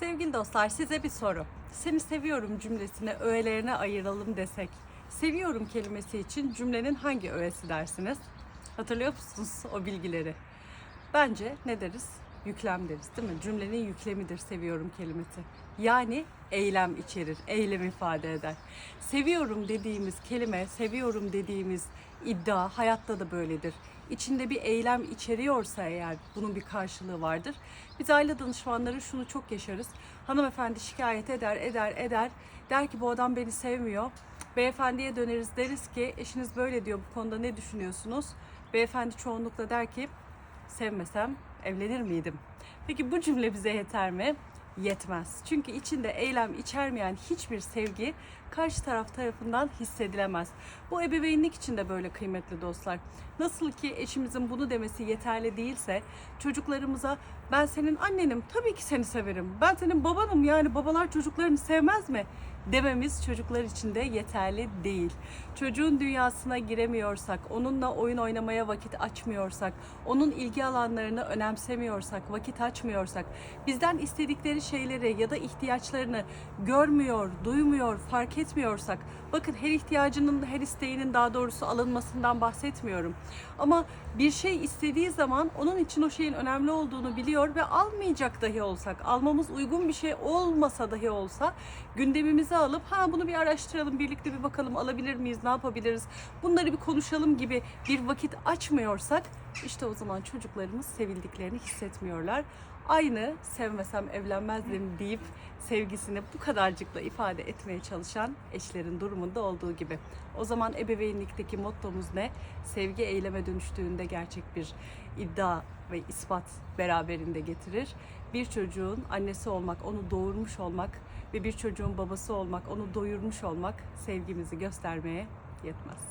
Sevgili dostlar size bir soru. Seni seviyorum cümlesini öğelerine ayıralım desek. Seviyorum kelimesi için cümlenin hangi öğesi dersiniz? Hatırlıyor musunuz o bilgileri? Bence ne deriz? Yüklem deriz değil mi? Cümlenin yüklemidir seviyorum kelimesi. Yani eylem içerir, eylem ifade eder. Seviyorum dediğimiz kelime, seviyorum dediğimiz iddia hayatta da böyledir. İçinde bir eylem içeriyorsa eğer bunun bir karşılığı vardır. Biz aile danışmanları şunu çok yaşarız. Hanımefendi şikayet eder, eder, eder. Der ki bu adam beni sevmiyor. Beyefendiye döneriz deriz ki eşiniz böyle diyor bu konuda ne düşünüyorsunuz? Beyefendi çoğunlukla der ki sevmesem evlenir miydim? Peki bu cümle bize yeter mi? Yetmez. Çünkü içinde eylem içermeyen hiçbir sevgi karşı taraf tarafından hissedilemez. Bu ebeveynlik için de böyle kıymetli dostlar. Nasıl ki eşimizin bunu demesi yeterli değilse çocuklarımıza ben senin annenim tabii ki seni severim. Ben senin babanım yani babalar çocuklarını sevmez mi? Dememiz çocuklar için de yeterli değil. Çocuğun dünyasına giremiyorsak, onunla oyun oynamaya vakit açmıyorsak, onun ilgi alanlarını önemsemiyorsak, vakit açmıyorsak, bizden istedikleri şeyleri ya da ihtiyaçlarını görmüyor, duymuyor, fark etmiyorsak, bakın her ihtiyacının, her isteğinin daha doğrusu alınmasından bahsetmiyorum. Ama bir şey istediği zaman onun için o şeyin önemli olduğunu biliyor ve almayacak dahi olsak, almamız uygun bir şey olmasa dahi olsa gündemimize alıp ha bunu bir araştıralım, birlikte bir bakalım alabilir miyiz, ne yapabiliriz, bunları bir konuşalım gibi bir vakit açmıyorsak işte o zaman çocuklarımız sevildiklerini hissetmiyorlar. Aynı sevmesem evlenmezdim deyip sevgisini bu kadarcıkla ifade etmeye çalışan eşlerin durumunda olduğu gibi. O zaman ebeveynlikteki mottomuz ne? Sevgi eyleme dönüştüğünde gerçek bir iddia ve ispat beraberinde getirir. Bir çocuğun annesi olmak, onu doğurmuş olmak ve bir çocuğun babası olmak, onu doyurmuş olmak sevgimizi göstermeye yetmez.